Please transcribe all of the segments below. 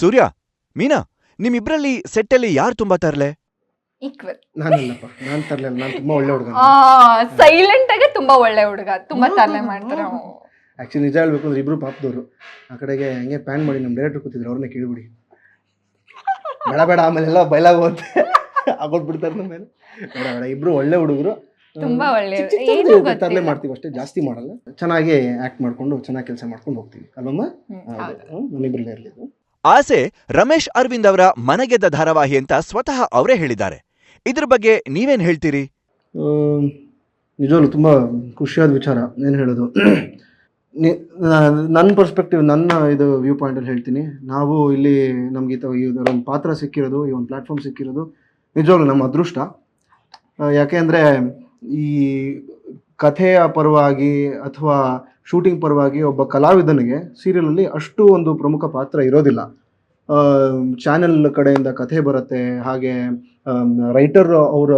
ಸೂರ್ಯ ಮೀನಾ ನಿಮ್ಮಿಬ್ರಲ್ಲಿ ಸೆಟ್ಟಲ್ಲಿ ಯಾರು ತುಂಬಾ ತರಲೆ? ಈಕ್ವಲ್. ನಾನಿಲ್ಲಪ್ಪ ನಾನು ತರಲಿಲ್ಲ ನಾನು ತುಂಬಾ ಒಳ್ಳೆ ಹುಡುಗ. ಸೈಲೆಂಟ್ ಆಗಿ ತುಂಬಾ ಒಳ್ಳೆ ಹುಡುಗ ತುಂಬಾ ತರಲೆ ಮಾಡ್ತಾರೆ ಅವ್ನು. ಆಕ್ಚುಲಿ ನಿಜ ಹೇಳ್ಬೇಕು ಅಂದ್ರೆ ಇಬ್ರು ಪಾಪದವರು. ಆ ಕಡೆಗೆ ಹಂಗೆ ಪ್ಯಾನ್ ಮಾಡಿ ನಮ್ಮ ಡೈರೆಕ್ಟರ್ ಕೂತಿದ್ರು ಅವ್ರನ್ನ ಕೇಳ್ಬಿಡಿ. ಬೇಡ ಬೇಡ ಆಮೇಲೆಲ್ಲ ಎಲ್ಲಾ ಹೋಗುತ್ತೆ. ಆಗೋಗ್ಬಿಡ್ತಾರೆ ನಮ್ಮ ಮೇಲೆ. ಬೇಡ ಬೇಡ ಇಬ್ರು ಒಳ್ಳೆ ಹುಡುಗರು. ತುಂಬಾ ಒಳ್ಳೆ ಏನು ತರಲೆ ಗೊತ್ತಿಲ್ಲ. ಮಾಡ್ತೀವಿ ಅಷ್ಟೇ ಜಾಸ್ತಿ ಮಾಡಲ್ಲ. ಚೆನ್ನಾಗಿ ಆಕ್ಟ್ ಮಾಡ್ಕೊಂಡು ಚೆನ್ನಾಗಿ ಕೆಲಸ ಮಾಡ್ಕೊಂಡು ಹೋಗ್ತೀವಿ. ಅಲ್ವಮ್ಮ? ಹ್ಮ್, ಹೌದು. ನಮ್ಮಿಬ್ರಲ್ಲೇ ಇರಲಿ ಆಸೆ ರಮೇಶ್ ಅರವಿಂದ್ ಅವರ ಮನಗೆದ್ದ ಧಾರಾವಾಹಿ ಅಂತ ಸ್ವತಃ ಅವರೇ ಹೇಳಿದ್ದಾರೆ. ಇದ್ರ ಬಗ್ಗೆ ನೀವೇನು ಹೇಳ್ತೀರಿ? ನಿಜವಾಗ್ಲು ತುಂಬ ಖುಷಿಯಾದ ವಿಚಾರ ಏನು ಹೇಳೋದು. ನನ್ನ ಪರ್ಸ್ಪೆಕ್ಟಿವ್ ನನ್ನ ಇದು ವ್ಯೂ ಪಾಯಿಂಟಲ್ಲಿ ಹೇಳ್ತೀನಿ. ನಾವು ಇಲ್ಲಿ ನಮ್ಗೆ ಒಂದು ಪಾತ್ರ ಸಿಕ್ಕಿರೋದು, ಈ ಒಂದು ಪ್ಲ್ಯಾಟ್ಫಾರ್ಮ್ ಸಿಕ್ಕಿರೋದು ನಿಜವಾಗ್ಲೂ ನಮ್ಮ ಅದೃಷ್ಟ. ಯಾಕೆ ಅಂದರೆ ಈ ಕಥೆಯ ಪರವಾಗಿ ಅಥವಾ ಶೂಟಿಂಗ್ ಪರವಾಗಿ ಒಬ್ಬ ಕಲಾವಿದನಿಗೆ ಸೀರಿಯಲಲ್ಲಿ ಅಷ್ಟು ಒಂದು ಪ್ರಮುಖ ಪಾತ್ರ ಇರೋದಿಲ್ಲ. ಚಾನೆಲ್ ಕಡೆಯಿಂದ ಕಥೆ ಬರುತ್ತೆ, ಹಾಗೆ ರೈಟರ್ ಅವರ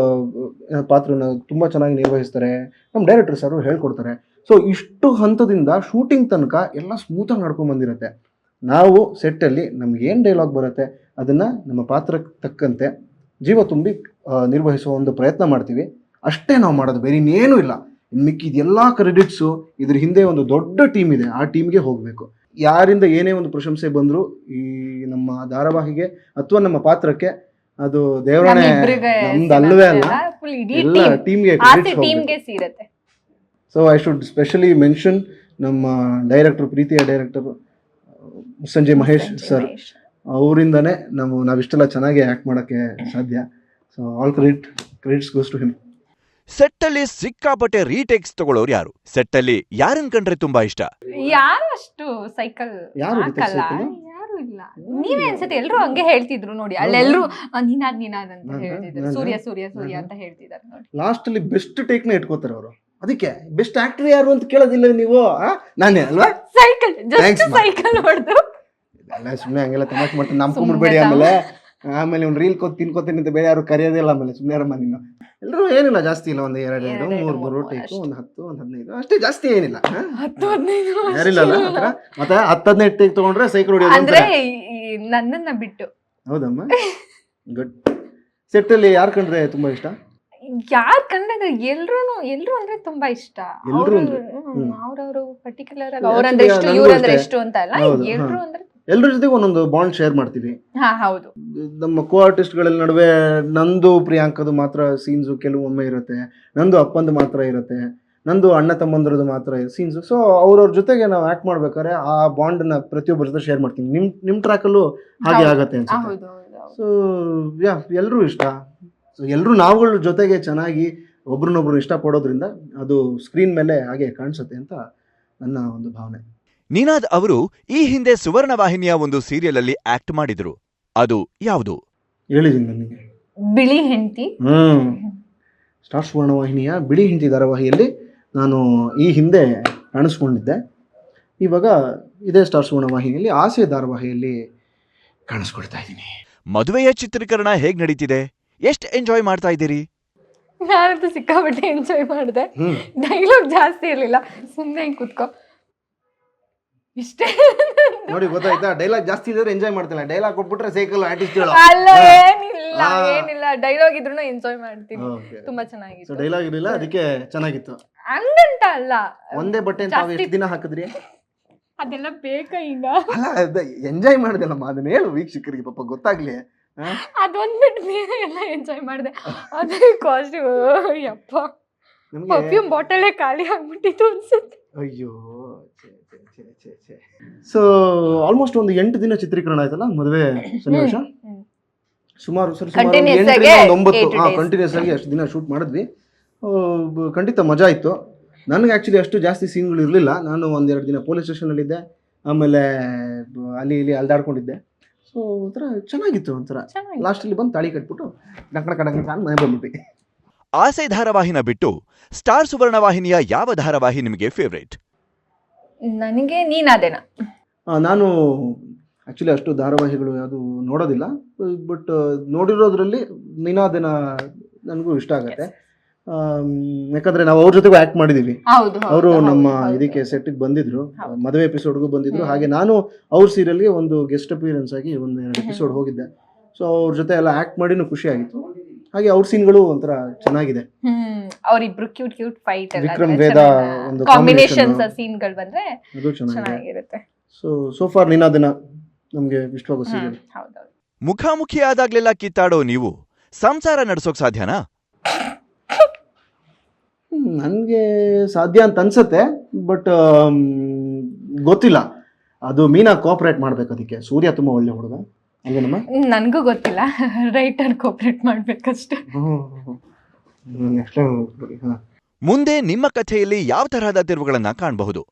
ಪಾತ್ರನ ತುಂಬ ಚೆನ್ನಾಗಿ ನಿರ್ವಹಿಸ್ತಾರೆ. ನಮ್ಮ ಡೈರೆಕ್ಟರ್ ಸರ್ ಹೇಳ್ಕೊಡ್ತಾರೆ. ಸೊ ಇಷ್ಟು ಹಂತದಿಂದ ಶೂಟಿಂಗ್ ತನಕ ಎಲ್ಲ ಸ್ಮೂತಾಗಿ ನಡ್ಕೊಂಡು ಬಂದಿರುತ್ತೆ. ನಾವು ಸೆಟ್ಟಲ್ಲಿ ನಮ್ಗೆ ಏನು ಡೈಲಾಗ್ ಬರುತ್ತೆ, ಅದನ್ನು ನಮ್ಮ ಪಾತ್ರಕ್ಕೆ ತಕ್ಕಂತೆ ಜೀವ ತುಂಬಿ ನಿರ್ವಹಿಸುವ ಒಂದು ಪ್ರಯತ್ನ ಮಾಡ್ತೀವಿ. ಅಷ್ಟೇ ನಾವು ಮಾಡೋದು, ಬೇರೆ ಇನ್ನೇನೂ ಇಲ್ಲ. ಇನ್ನು ಮಿಕ್ಕಿದ ಎಲ್ಲ ಕ್ರೆಡಿಟ್ಸು ಇದ್ರ ಹಿಂದೆ ಒಂದು ದೊಡ್ಡ ಟೀಮ್ ಇದೆ. ಆ ಟೀಮ್ಗೆ ಹೋಗಬೇಕು. ಯಾರಿಂದ ಏನೇ ಒಂದು ಪ್ರಶಂಸೆ ಬಂದರೂ ಈ ನಮ್ಮ ಧಾರಾವಾಹಿಗೆ ಅಥವಾ ನಮ್ಮ ಪಾತ್ರಕ್ಕೆ ಅದು ದೇವರಾಣೆ ನಮ್ದು ಅಲ್ಲವೇ ಅಲ್ಲ? ಎಲ್ಲ ಟೀಮ್ಗೆ so I should specially mention ನಮ್ಮ ಡೈರೆಕ್ಟರ್ ಪ್ರೀತಿಯ ಡೈರೆಕ್ಟರ್ ಸಂಜಯ್ ಮಹೇಶ್ ಸರ್ ಅವರಿಂದನೇ ನಾವು ನಾವಿಷ್ಟೆಲ್ಲ ಚೆನ್ನಾಗಿ ಆ್ಯಕ್ಟ್ ಮಾಡೋಕ್ಕೆ ಸಾಧ್ಯ. So all credit credits goes to him ಸೆಟ್ಟಲ್ಲಿ ಸಿಕ್ಕಾಪಟ್ಟೆ ರೀಟೇಕ್ಸ್ ತಗೊಳ್ಳೋರು ಯಾರು? ಸೆಟ್ಟಲ್ಲಿ ಯಾರನ್ ಕಂಡ್ರೆ ತುಂಬಾ ಇಷ್ಟ? ಯಾರು ಅಷ್ಟು ಸೈಕಲ್ ಯಾರು ಹೊಡಿತಾರೆ ಹಾಕಲ್ಲ? cycle? ಯಾರು ಇಲ್ಲ. ನೀವೇ ಅನ್ಸುತ್ತೆ ಎಲ್ರು ಹಂಗೆ ಹೇಳ್ತಿದ್ರು ನೋಡಿ. ಅಲ್ಲೆಲ್ರು ಆ, ನೀನಾದ್ ನೀನಾದ್ ಅಂತ? ಹೇಳ್ತಿದ್ರು? ಸೂರ್ಯ ಸೂರ್ಯ ಸೂರ್ಯ? ಅಂತ ಹೇಳ್ತಿದ್ದಾರೆ ನೋಡಿ. ಲಾಸ್ಟಲ್ಲಿ ಬೆಸ್ಟ್ ಟೇಕ್ನ ಇಟ್ಕೋತಾರೆ ಅವರು. ಅದಕ್ಕೆ ಬೆಸ್ಟ್ ಆಕ್ಟರ್ ಯಾರು ಅಂತ ಕೇಳೋದಿಲ್ಲ ನೀವು ಆ? ನಾನೇ ಅಲ್ವಾ? ಸೈಕಲ್ ಜಸ್ಟ್ ಸೈಕಲ್ ಹೊಡೆದು ಅಲ್ಲ ಸುಮ್ಮನೆ ಹಂಗೆಲ್ಲ ತಮಾಷೆ ಮಾಡ್ತೀನಿ. ನಂಬ್ಕೊಂಡ್ಬಿಡ್ಬೇಡಿ ಸುಮ್ನೆ ಆಮೇಲೆ. ಆಮೇಲೆ ಒಂದು ರೀಲ್ ಕೊತ್ ತಿನ್ಕೋತೀನಿ ಅಂತ ಬೇರೆ ಯಾರು ಕರೆಯೋದಿಲ್ಲ ಆಮೇಲೆ ಸುಮ್ಮನೆ ರಮ್ಮ ನೀನು. ಎಲ್ಲರೂ ಏನಿಲ್ಲ ಜಾಸ್ತಿ ಇಲ್ಲ ಒಂದು ಎರಡು ಎರಡು ಮೂರು ಮೂರು ಮೂರು ಒಂದು ಹತ್ತು ಒಂದು ಹದಿನೈದು ಅಷ್ಟೇ ಜಾಸ್ತಿ ಏನಿಲ್ಲ? ಹತ್ತು ಹದಿನೈದು ಯಾರಿಲ್ಲ ಇಲ್ಲ. ಮತ್ತೆ ಹತ್ತು ಹದಿನೈದು ಟೈಪ್ ತಗೊಂಡ್ರೆ ಸೈಕಲ್ ಹೊಡಿಯೋದು ಅಂದ್ರೆ ನನ್ನನ್ನ ಬಿಟ್ಟು. ಹೌದಮ್ಮ? ಗುಡ್ ಸೆಟ್ಟಲ್ಲಿ ಯಾರು ಕಂಡ್ರೆ ತುಂಬಾ ಇಷ್ಟ? ಯಾರ್ ಕಂಡ್ರೆ ಎಲ್ರು ಎಲ್ರು ಅಂದ್ರೆ ತುಂಬಾ ಇಷ್ಟ? ಅವ್ರವ್ರು ಪರ್ಟಿಕ್ಯುಲರ್ ಆಗಿ ಅವ್ರಂದ್ರೆ ಎಷ್ಟು ಇವ್ರಂದ್ರೆ. ಎಷ್ಟು ಅಂತ ಅಲ್ಲ ಎಲ್ರು ಅಂದ್ರೆ ಎಲ್ಲರ ಜೊತೆಗೆ ಒಂದೊಂದು ಬಾಂಡ್ ಶೇರ್ ಮಾಡ್ತೀವಿ. ಹಾ ಹೌದು. ನಮ್ಮ ಕೋ ಆರ್ಟಿಸ್ಟ್ಗಳ ನಡುವೆ ನಂದು ಪ್ರಿಯಾಂಕದು ಮಾತ್ರ ಸೀನ್ಸು ಕೆಲವೊಮ್ಮೆ ಇರುತ್ತೆ. ನಂದು ಅಪ್ಪಂದು ಮಾತ್ರ ಇರುತ್ತೆ. ನಂದು ಅಣ್ಣ ತಮ್ಮಂದ್ರದ್ದು ಮಾತ್ರ ಸೀನ್ಸ್ ಸೊ ಅವ್ರವ್ರ ಜೊತೆಗೆ ನಾವು ಆಕ್ಟ್ ಮಾಡ್ಬೇಕಾದ್ರೆ ಆ ಬಾಂಡನ್ನ ಪ್ರತಿಯೊಬ್ಬರ ಜೊತೆ ಶೇರ್ ಮಾಡ್ತೀನಿ ನಿಮ್ಮ ನಿಮ್ಮ ಟ್ರ್ಯಾಕಲ್ಲೂ ಹಾಗೆ. ಆಗತ್ತೆ ಅನ್ಸುತ್ತೆ. ಹೌದು ಹೌದು ಹೌದು. ಸೊ ಯಾ ಎಲ್ಲರೂ ಇಷ್ಟ. ಸೊ ಎಲ್ಲರೂ ನಾವುಗಳ ಜೊತೆಗೆ ಚೆನ್ನಾಗಿ ಒಬ್ರನ್ನೊಬ್ರು ಇಷ್ಟಪಡೋದ್ರಿಂದ ಅದು ಸ್ಕ್ರೀನ್ ಮೇಲೆ ಹಾಗೆ ಕಾಣಿಸುತ್ತೆ ಅಂತ ನನ್ನ ಒಂದು ಭಾವನೆ. ನಿನಾದ್ ಅವರು ಈ ಹಿಂದೆ ಸುವರ್ಣ ವಾಹಿನಿಯ ಒಂದು ಸೀರಿಯಲ್ ಅಲ್ಲಿ ಆಕ್ಟ್ ಮಾಡಿದ್ರು. ಅದು ಯಾವುದು? ಹೇಳಿದ್ದೀನಿ ನನಗೆ ಬಿಳಿ ಹೆಂಡತಿ. ಹ್ಮ್. ಸ್ಟಾರ್ ಸುವರ್ಣ ವಾಹಿನಿಯ ಬಿಳಿ ಹಿಂದಿ ಧಾರಾವಾಹಿಯಲ್ಲಿ ನಾನು ಈ ಹಿಂದೆ ಕಾಣಿಸ್ಕೊಂಡಿದ್ದೆ. ಇವಾಗ ಇದೇ ಸ್ಟಾರ್ ಸುವರ್ಣ ವಾಹಿನಿಯಲ್ಲಿ ಆಸೆ ಧಾರಾವಾಹಿಯಲ್ಲಿ ಕಾಣಿಸ್ಕೊಳ್ತಾ ಇದ್ದೀನಿ. ಮದುವೆಯ ಚಿತ್ರೀಕರಣ ಹೇಗ್ ನಡೀತಿದೆ? ಎಷ್ಟು ಎಂಜಾಯ್ ಮಾಡ್ತಾ ಇದ್ದೀರಿ? ನಾನಂತೂ ಸಿಕ್ಕಾಪಟ್ಟೆ ಎಂಜಾಯ್ ಮಾಡಿದೆ. ಹ್ಮ್. ಡೈಲಾಗ್ ಜಾಸ್ತಿ ಇರಲಿಲ್ಲ. ಸುಮ್ಮನೆ ಕುತ್ಕೋ. ಇಷ್ಟೇ. ನೋಡಿ ಗೊತ್ತಾಯ್ತಾ? ಡೈಲಾಗ್ ಜಾಸ್ತಿ ಇದ್ರೆ ಎಂಜಾಯ್ ಮಾಡ್ತಿಲ್ಲ. ಡೈಲಾಗ್ ಕೊಟ್ಬಿಟ್ರೆ ಸೈಕಲ್ ಆರ್ಟಿಸ್ಟ್ ಹೇಳೋ. ಅಲ್ಲ ಏನಿಲ್ಲ ಏನಿಲ್ಲ. ಡೈಲಾಗ್ ಇದ್ರೂ ಎಂಜಾಯ್ ಮಾಡ್ತೀನಿ. ತುಂಬಾ ಸೊ ಚೆನ್ನಾಗಿತ್ತು ಡೈಲಾಗ್ ಇರಲಿಲ್ಲ ಅದಕ್ಕೆ ಚೆನ್ನಾಗಿತ್ತು. ಹಂಗಂತ ಅಲ್ಲ. ಒಂದೇ ಬಟ್ಟೆ ತಾವು ಎಷ್ಟು ದಿನ ಹಾಕಿದ್ರಿ? ಅದೆಲ್ಲ ಬೇಕಾ ಈಗ? ಅಲ್ಲ ಎಂಜಾಯ್ ಮಾಡಿದೆಲ್ಲಮ್ಮ ಅದನ್ನ ಹೇಳು ವೀಕ್ಷಕರಿಗೆ ಪಾಪ ಗೊತ್ತಾಗ್ಲಿ? ಅದೊಂದ್ ಬಿಟ್ಟು ಬೇರೆ ಎಲ್ಲ ಎಂಜಾಯ್ ಮಾಡಿದೆ. ಅದೇ ಕಾಸ್ಟ್ಯೂಮ್ ಯಪ್ಪ ಪರ್ಫ್ಯೂಮ್ ಬಾಟಲೇ ಖಾಲಿ ಆಗ್ಬಿಟ್ಟಿತ್ತು ಅನ್ಸುತ್ತೆ. ಅಯ್ಯೋ ಸೊ ಆಲ್ಮೋಸ್ಟ್ ಒಂದು ಎಂಟು ದಿನ ಚಿತ್ರೀಕರಣ ಆಯ್ತಲ್ಲ ಮದುವೆ ಸನ್ನಿವೇಶ? ಸುಮಾರು ಸರ್ ಒಂಬತ್ತು ಕಂಟಿನ್ಯೂಸ್ ಆಗಿ ಅಷ್ಟು ದಿನ ಶೂಟ್ ಮಾಡಿದ್ವಿ. ಖಂಡಿತ ಮಜಾ ಇತ್ತು. ನನಗೆ ಆ್ಯಕ್ಚುಲಿ ಅಷ್ಟು ಜಾಸ್ತಿ ಸೀನ್ಗಳು ಇರಲಿಲ್ಲ. ನಾನು ಒಂದೆರಡು ದಿನ ಪೊಲೀಸ್ ಸ್ಟೇಷನಲ್ಲಿದ್ದೆ ಆಮೇಲೆ ಅಲ್ಲಿ ಇಲ್ಲಿ ಅಲ್ದಾಡ್ಕೊಂಡಿದ್ದೆ. ಸೊ ಒಂಥರ ಚೆನ್ನಾಗಿತ್ತು ಒಂಥರ. ಲಾಸ್ಟಲ್ಲಿ ಬಂದು ತಾಳಿ ಕಟ್ಬಿಟ್ಟು ಡಂಕಣ ಕಡಂಕ ಅಂತ ಮನೆ ಬಂದ್ಬಿಟ್ಟು ಆಸೆ ಧಾರಾವಾಹಿನ ಬಿಟ್ಟು ಸ್ಟಾರ್ ಸುವರ್ಣ ವಾಹಿನಿಯ ಯಾವ ಧಾರಾವಾಹಿ ನಿಮಗೆ ಫೇವ್ರೇಟ್ ನನಗೆ ನೀನಾದೇನ ಆ, ನಾನು ಆ್ಯಕ್ಚುಲಿ ಅಷ್ಟು ಧಾರಾವಾಹಿಗಳು ಯಾವುದು ನೋಡೋದಿಲ್ಲ ಬಟ್ ನೋಡಿರೋದ್ರಲ್ಲಿ ನಿನಾದಿನ ನನಗೂ ಇಷ್ಟ ಆಗುತ್ತೆ. ಯಾಕಂದ್ರೆ ನಾವು ಅವ್ರ ಜೊತೆಗೂ ಆಕ್ಟ್ ಮಾಡಿದೀವಿ. ಹೌದು ಹೌದು, ಅವರು ಹೌದು, ನಮ್ಮ ಹೌದು. ಇದಕ್ಕೆ ಸೆಟ್ಗೆ ಬಂದಿದ್ರು ಹೌದು. ಮದುವೆ ಎಪಿಸೋಡ್ಗೂ ಬಂದಿದ್ರು. ಹಾಗೆ ನಾನು ಅವ್ರ ಸೀರಿಯಲ್ಗೆ ಒಂದು ಗೆಸ್ಟ್ ಅಪಿಯರೆನ್ಸ್ ಆಗಿ ಒಂದು ಎರಡು ಎಪಿಸೋಡ್ ಹೋಗಿದ್ದೆ. ಸೊ ಅವ್ರ ಜೊತೆ ಎಲ್ಲ ಆಕ್ಟ್ ಮಾಡಿನೂ ಖುಷಿ ಆಗಿತ್ತು. ಹಾಗೆ ಅವ್ರ ಸೀನ್ಗಳು ಒಂಥರ ಚೆನ್ನಾಗಿದೆ. ಹ್ಮ್ ಅವ್ರಿಬ್ರು cute cute fight Vikram Veda ಒಂದು ಕಾಂಬಿನೇಷನ್ ಸೀನ್ಗಳು ಸೀನ್ಗಳು ಬಂದ್ರೆ ಅದು ಚೆನ್ನಾಗಿದೆ. ಚೆನ್ನಾಗಿರುತ್ತೆ. ಸೊ ಸೋ ಫಾರ್ ನಿನ್ನ ನಮ್ಗೆ ಇಷ್ಟವಾಗೋ ಸೀರಿಯಲ್ ಹೌದೌದು. ಮುಖಾಮುಖಿ ಆದಾಗ್ಲೆಲ್ಲ ಕಿತ್ತಾಡೋ ನೀವು ಸಂಸಾರ ನಡ್ಸೋಕ್ ಸಾಧ್ಯನಾ? ನನಗೆ ಸಾಧ್ಯ ಅಂತ ಅನ್ಸುತ್ತೆ ಬಟ್ ಗೊತ್ತಿಲ್ಲ. ಅದು ಮೀನಾ ಕೋಆಪರೇಟ್ ಮಾಡ್ಬೇಕು ಅದಕ್ಕೆ. ಸೂರ್ಯ ತುಂಬಾ ಒಳ್ಳೆ ಹುಡುಗ. ನನ್ಗೂ ಗೊತ್ತಿಲ್ಲ. ರೈಟರ್ ಕೋಪರೇಟ್ ಮಾಡ್ಬೇಕಷ್ಟೇ. ಮುಂದೆ ನಿಮ್ಮ ಕಥೆಯಲ್ಲಿ ಯಾವ ತರಹದ ತಿರುವುಗಳನ್ನ ಕಾಣಬಹುದು?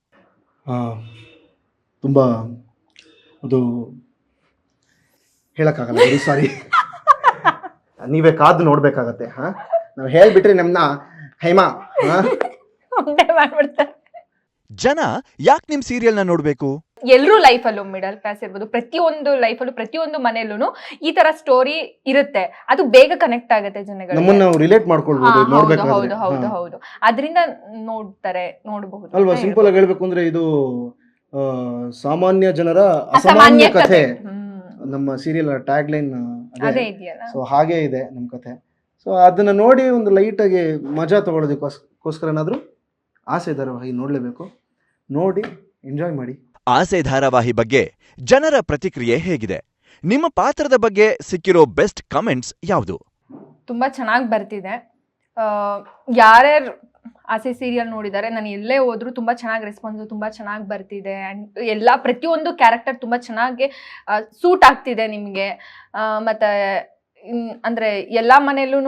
ತುಂಬ ಅದು ಹೇಳಕ್ಕಾಗಲ್ಲ ವೆರಿ ಸಾರಿ ನೀವೇ ಕಾದು ನೋಡ್ಬೇಕಾಗತ್ತೆ ಹಾ. ನಾವು ಹೇಳ್ಬಿಟ್ರೆ ನಮ್ಮನ್ನ ಹೈಮಾ ಮಾಡ್ಬಿಡ್ತಾರೆ. ಜನ ಯಾಕೆ ನಿಮ್ಮ ಸೀರಿಯಲ್ನ ನೋಡ್ಬೇಕು? ಎಲ್ರೂ ಲೈಫಲ್ಲೂ ಮಿಡಲ್ ಕ್ಲಾಸ್ ಇರ್ಬೋದು. ಪ್ರತಿಯೊಂದು ಲೈಫಲ್ಲೂ ಪ್ರತಿಯೊಂದು ಮನೆಯಲ್ಲೂ ಈ ತರ ಸ್ಟೋರಿ ಇರುತ್ತೆ. ಅದು ಬೇಗ ಕನೆಕ್ಟ್ ಆಗುತ್ತೆ ಜನಗಳು ನಮ್ಮನ್ನ ನಾವು ರಿಲೇಟ್ ಹಾ, ಹೌದು ನೋಡ್ಬೇಕಾದ್ರೆ. ಹೌದು ಹೌದು ಹಾ. ಹೌದು. ಅದರಿಂದ ನೋಡ್ತಾರೆ ನೋಡಬಹುದು. ಅಲ್ವಾ ಸಿಂಪಲ್ ಆಗಿ ಹೇಳ್ಬೇಕು ಅಂದ್ರೆ ಇದು ಆ, ಸಾಮಾನ್ಯ ಜನರ ಅಸಾಮಾನ್ಯ ಕಥೆ ಹ್ಮ್. ನಮ್ಮ ಸೀರಿಯಲ್ ಟ್ಯಾಗ್ ಲೈನ್ ಅದೇ. ಅದೇ ಇದೆಯಲ್ಲ. ಸೊ ಹಾಗೆ ಇದೆ ನಮ್ಮ ಕಥೆ ಸೊ ಅದನ್ನ ನೋಡಿ ಒಂದು ಲೈಟ್ ಆಗಿ ಮಜಾ ತಗೊಳ್ಳೋದಕ್ಕೋಸ್ಕರ ಏನಾದ್ರು ಆಸೆ ಧಾರಾವಾಹಿ ನೋಡ್ಲೇಬೇಕು. ನೋಡಿ ಎಂಜಾಯ್ ಮಾಡಿ. ಆಸೆ ಧಾರಾವಾಹಿ ಬಗ್ಗೆ ಜನರ ಪ್ರತಿಕ್ರಿಯೆ ಹೇಗಿದೆ? ನಿಮ್ಮ ಪಾತ್ರದ ಬಗ್ಗೆ ಸಿಕ್ಕಿರೋ ಬೆಸ್ಟ್ ಕಮೆಂಟ್ಸ್ ಯಾವುದು? ತುಂಬಾ ಚೆನ್ನಾಗಿ ಬರ್ತಿದೆ. ಯಾರ್ಯಾರು ಆಸೆ ಸೀರಿಯಲ್ ನೋಡಿದ್ದಾರೆ ನಾನು ಎಲ್ಲೇ ಹೋದ್ರು ತುಂಬಾ ಚೆನ್ನಾಗಿ ರೆಸ್ಪಾನ್ಸ್ ತುಂಬಾ ಚೆನ್ನಾಗಿ ಬರ್ತಿದೆ. ಆ್ಯಂಡ್ ಎಲ್ಲ, ಪ್ರತಿಯೊಂದು ಕ್ಯಾರೆಕ್ಟರ್ ತುಂಬಾ ಚೆನ್ನಾಗಿ ಸೂಟ್ ಆಗ್ತಿದೆ ನಿಮಗೆ. ಮತ್ತೆ ಅಂದರೆ ಎಲ್ಲಾ ಮನೇಲೂ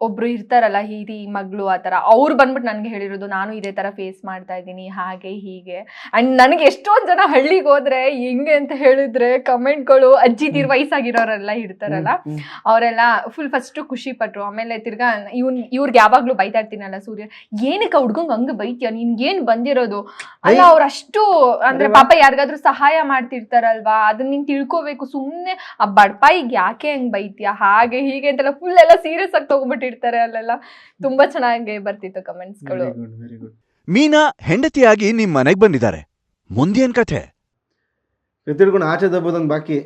ಒಬ್ರು ಇರ್ತಾರಲ್ಲ ಹಿರಿ ಮಗಳು ಆ ಥರ ಅವ್ರು ಬಂದ್ಬಿಟ್ಟು ನನಗೆ ಹೇಳಿರೋದು ನಾನು ಇದೇ ತರ ಫೇಸ್ ಮಾಡ್ತಾ ಇದ್ದೀನಿ ಹಾಗೆ ಹೀಗೆ. ಅಂಡ್ ನನಗೆ ಎಷ್ಟೊಂದ್ ಜನ ಹಳ್ಳಿಗೆ ಹೋದ್ರೆ ಹೆಂಗೆ ಅಂತ ಹೇಳಿದ್ರೆ ಕಮೆಂಟ್ಗಳು ಅಜ್ಜಿ ತೀರ್ ವಯಸ್ಸಾಗಿರೋರೆಲ್ಲ ಇರ್ತಾರಲ್ಲ ಅವರೆಲ್ಲ ಫುಲ್ ಫಸ್ಟ್ ಖುಷಿ ಪಟ್ರು ಆಮೇಲೆ ತಿರ್ಗಾ ಇವನ್ ಇವ್ರಿಗೆ ಯಾವಾಗ್ಲೂ ಬೈತಾ ಇರ್ತೀನಲ್ಲ ಸೂರ್ಯ ಏನಕ್ಕೆ ಹುಡ್ಗಂಗ್ ಹಂಗ ಬೈತೀಯ? ನಿನ್ಗೇನ್ ಬಂದಿರೋದು? ಅಲ್ಲ ಅವ್ರು ಅಷ್ಟು ಅಂದ್ರೆ ಪಾಪ ಯಾರಿಗಾದ್ರೂ ಸಹಾಯ ಮಾಡ್ತಿರ್ತಾರಲ್ವಾ? ಅದನ್ನ ನೀನ್ ತಿಳ್ಕೊಬೇಕು. ಸುಮ್ನೆ ಆ ಬಡಪಾಯಿಗೆ ಯಾಕೆ ಹಂಗ್ ಬೈತೀಯ? ಹಾಗೆ ಹೀಗೆ ಅಂತೆಲ್ಲ ಫುಲ್ ಎಲ್ಲ ಸೀರಿಯಸ್ ಆಗಿ ತಗೊಂಡ್ಬಿಟ್ಟಿರ್ತಾರೆ ಅಲ್ಲೆಲ್ಲ. ತುಂಬಾ ಚೆನ್ನಾಗಿ ಬರ್ತಿತ್ತು ಕಮೆಂಟ್ಸ್ಗಳು. ಗುಡ್ ವೆರಿ ಗುಡ್ ಮೀನಾ ಹೆಂಡತಿಯಾಗಿ ನಿಮ್ ಮನೆಗ್ ಬಂದಿದ್ದಾರೆ. ಮುಂದೇನ್ ಕಥೆ. ತಿಳ್ಕೊಂಡು ಆಚೆ ದಬ್ಬೋದೊಂದು ಬಾಕಿ.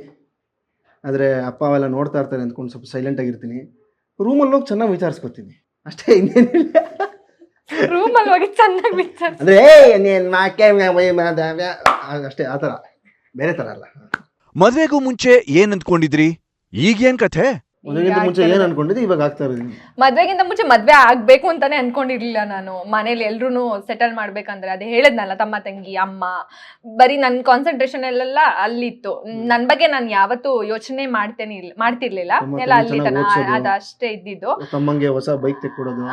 ಆದರೆ ಅಪ್ಪ ಅವೆಲ್ಲ ನೋಡ್ತಾ ಇರ್ತಾರೆ ಅಂದ್ಕೊಂಡು ಸ್ವಲ್ಪ ಸೈಲೆಂಟ್ ಆಗಿರ್ತೀನಿ ರೂಮಲ್ಲಿ ಹೋಗಿ ಚೆನ್ನಾಗಿ ವಿಚಾರಿಸ್ಕೊತೀನಿ. ಅಷ್ಟೇ ಇನ್ನೇನಿಲ್ಲ. ರೂಮ್ ಅಲ್ಲಿ ಹೋಗಿ ಚೆನ್ನಾಗಿ ವಿಚಾರ ಅಂದ್ರೆ ಏ ನೀನ್ ಮಾಕೆ ಮ್ಯಾ- ಮೈ ಮ್ಯಾ- ದ್ಯಾ- ಅಷ್ಟೇ ಆ ಥರ. ಬೇರೆ ಥರ ಅಲ್ಲ. ಮದ್ವೆಗೂ ಮುಂಚೆ ಏನ್ ಅಂದ್ಕೊಂಡಿದ್ರಿ? ಈಗೇನ್ ಕಥೆ? ಮದುವೆಗಿಂತ ಮುಂಚೆ ಏನು ಅನ್ಕೊಂಡಿದ್ದೆ? ಇವಾಗ ಆಗ್ತಾ ಇರೋದು. ಮದ್ವೆಗಿಂತ ಮುಂಚೆ ಮದ್ವೆ ಆಗ್ಬೇಕು ಅಂತಾನೆ ಅನ್ಕೊಂಡಿರ್ಲಿಲ್ಲ ನಾನು. ಮನೇಲಿ ಎಲ್ರು ಸೆಟಲ್ ಮಾಡ್ಬೇಕಂದ್ರೆ ಅದೇ ಹೇಳದ್ನಲ್ಲ ತಮ್ಮ ತಂಗಿ ಅಮ್ಮ. ಬರೀ ನನ್ ಕಾನ್ಸಂಟ್ರೇಷನ್ ಎಲ್ಲೆಲ್ಲ ಅಲ್ಲಿತ್ತು. ನನ್ ಬಗ್ಗೆ ನಾನು ಯಾವತ್ತೂ ಯೋಚನೆ ಮಾಡ್ತೇನೆ ಮಾಡ್ತಿರ್ಲಿಲ್ಲ. ಎಲ್ಲ ಅಲ್ಲಿ ತನ ಅದ ಅಷ್ಟೇ ಇದ್ದಿದ್ದು. ತಮ್ಮಂಗೆ ಹೊಸ ಬೈಕ್ ತೆಕ್ಕೊಡೋದು.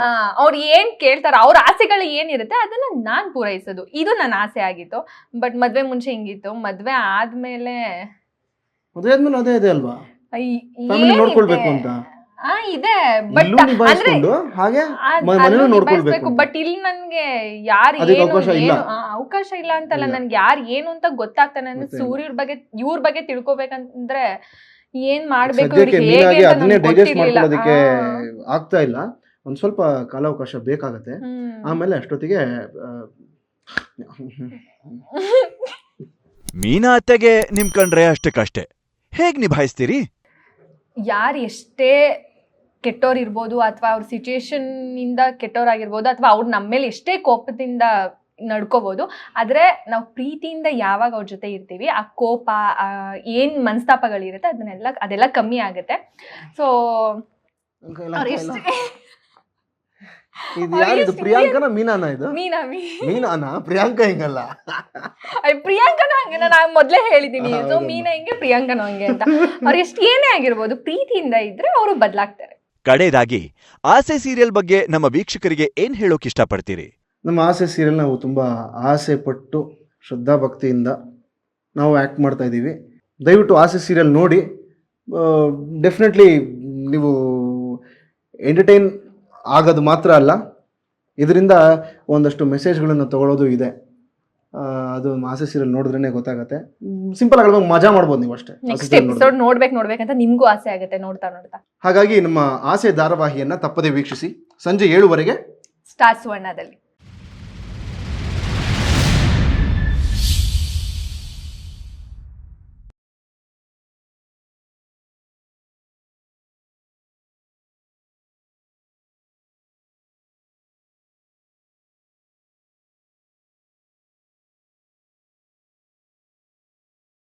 ಅವ್ರ ಏನ್ ಕೇಳ್ತಾರ ಅವ್ರ ಆಸೆಗಳು ಏನಿರುತ್ತೆ ಅದನ್ನ ನಾನ್ ಪೂರೈಸೋದು. ಇದು ನನ್ನ ಆಸೆ ಆಗಿತ್ತು. ಬಟ್ ಮದ್ವೆ ಮುಂಚೆ ಹಿಂಗಿತ್ತು. ಮದ್ವೆ ಆದ್ಮೇಲೆ ಮದ್ವೆ ಆದ್ಮೇಲೆ ಅದೇ ಇದೆ ಅಲ್ವಾ? ಫ್ಯಾಮಿಲಿ? ನೋಡ್ಕೊಳ್ಬೇಕು ಅಂತ ಆ ಇದೆ ಬಟ್ ಇಲ್ಲೂ ನಿಭಾಯಿಸ್ಕೊಂಡು ಹಾಗೆ ಮ- ಮನೇಲೂ ನೋಡ್ಕೊಳ್ಬೇಕು. ಬಟ್ ಇಲ್ಲಿ ನನ್ಗೆ ಯಾರು ಅದಕ್ಕೆ ಏನು ಅವಕಾಶ ಇಲ್ಲ. ಏನು ಆ, ಅವಕಾಶ ಇಲ್ಲ ಅಂತಲ್ಲ ಇಲ್ಲ. ನನ್ಗೆ ಯಾರು ಏನು ಅಂತ ಗೊತ್ತಾಗ್ತಾನೆ ಅಂದ್ರೆ ಸೂರ್ಯರ ಬಗ್ಗೆ ಇವ್ರ ಬಗ್ಗೆ ತಿಳ್ಕೊಬೇಕಂದ್ರೆ ಏನ್ ಮಾಡ್ಬೇಕು ಸದ್ಯಕ್ಕೆ ಇವ್ರಿಗೆ ಹೇಗೆ ಅಂತ ಅದನ್ನೇ ನನ್ಗೆ ಡೈಜೆಸ್ಟ್ ಗೊತ್ತಿರ್ಲಿಲ್ಲ. ಮಾಡ್ಕೊಳ್ಳೋದಕ್ಕೆ ಆ, ಆಗ್ತಾ ಇಲ್ಲ ಒಂದ್ ಸ್ವಲ್ಪ ಕಾಲಾವಕಾಶ ಬೇಕಾಗತ್ತೆ ಹ್ಮ್. ಆಮೇಲೆ ಅಷ್ಟೊತ್ತಿಗೆ ಆ, ಮೀನಾ ಅತ್ತೆಗೆ ನಿಮ್ ಕಂಡ್ರೆ ಅಷ್ಟಕ್ಕಷ್ಟೇ ಹೇಗ್ ನಿಭಾಯಿಸ್ತೀರಿ ಯಾರು ಎಷ್ಟೇ ಕೆಟ್ಟೋರ್ ಇರ್ಬೋದು ಅಥವಾ ಅವ್ರ ಸಿಚುಯೇಷನ್ ಇಂದ ಕೆಟ್ಟೋರಾಗಿರ್ಬೋದು ಅಥವಾ ಅವ್ರು ನಮ್ಮ ಮೇಲೆ ಎಷ್ಟೇ ಕೋಪದಿಂದ ನಡ್ಕೋಬಹುದು ಆದರೆ ನಾವು ಪ್ರೀತಿಯಿಂದ ಯಾವಾಗ ಅವ್ರ ಜೊತೆ ಇರ್ತೀವಿ ಆ ಕೋಪ ಏನು ಏನ್ ಮನಸ್ತಾಪಗಳಿರುತ್ತೆ ಅದನ್ನೆಲ್ಲ ಅದೆಲ್ಲ ಕಮ್ಮಿ ಆಗುತ್ತೆ. ಸೊ ಅವ್ರು ಎಷ್ಟು ಇದು ಪ್ರಿಯಾಂಕನ ಮೀನಾನ ಇದು? ಮೀನಾ ಮೀ ಮೀನಾನ? ಪ್ರಿಯಾಂಕಾ ಹಿಂಗಲ್ಲ. ಅಯ್ಯ್ ಪ್ರಿಯಾಂಕನೂ ಹಂಗೆ ನಾನು ಮೊದ್ಲೇ ಹೇಳಿದ್ದೀನಿ ಸೊ ಮೀನಾ ಹಿಂಗೆ ಪ್ರಿಯಾಂಕನೂ ಹಂಗೆ ಅಂತ. ಅವ್ರು ಎಷ್ಟು ಏನೇ ಆಗಿರ್ಬೋದು ಪ್ರೀತಿಯಿಂದ ಇದ್ರೆ ಅವರು ಬದಲಾಗ್ತಾರೆ. ಕಡೆಯದಾಗಿ ಆಸೆ ಸೀರಿಯಲ್ ಬಗ್ಗೆ ನಮ್ಮ ವೀಕ್ಷಕರಿಗೆ ಏನ್ ಹೇಳೋಕ್ ಇಷ್ಟಪಡ್ತೀರಿ? ನಮ್ಮ ಆಸೆ ಸೀರಿಯಲ್ ನಾವು ತುಂಬಾ ಆಸೆ ಪಟ್ಟು ಶ್ರದ್ಧಾ ಭಕ್ತಿಯಿಂದ ನಾವು ಆ್ಯಕ್ಟ್ ಮಾಡ್ತಾ ಇದ್ದೀವಿ. ದಯವಿಟ್ಟು ಆಸೆ ಸೀರಿಯಲ್ ನೋಡಿ. ಡೆಫಿನೆಟ್ಲಿ ನೀವು ಎಂಟರ್ಟೈನ್ ಆಗೋದು ಮಾತ್ರ ಅಲ್ಲ ಇದರಿಂದ ಒಂದಷ್ಟು ಮೆಸೇಜ್ಗಳನ್ನು ತಗೊಳ್ಳೋದು ಇದೆ. ಅದು ಆಸೆ ಸೀರಿಯಲ್ ನೋಡಿದ್ರೇ ಗೊತ್ತಾಗುತ್ತೆ. ಸಿಂಪಲ್ ಆಗಿ ಮಜಾ ಮಾಡ್ಬೋದು ನೀವು ಅಷ್ಟೇ. ನೆಕ್ಸ್ಟ್. ಎಪಿಸೋಡ್ ನೋಡ್ಬೇಕು ನೋಡ್ಬೇಕಂತ ನಿಮಗೂ ಆಸೆ ಆಗುತ್ತೆ ನೋಡ್ತಾ ನೋಡ್ತಾ. ಹಾಗಾಗಿ ನಮ್ಮ ಆಸೆ ಧಾರಾವಾಹಿಯನ್ನ ತಪ್ಪದೇ ವೀಕ್ಷಿಸಿ. ಸಂಜೆ ಏಳುವರೆಗೆ ಸ್ಟಾರ್ ಸುವರ್ಣದಲ್ಲಿ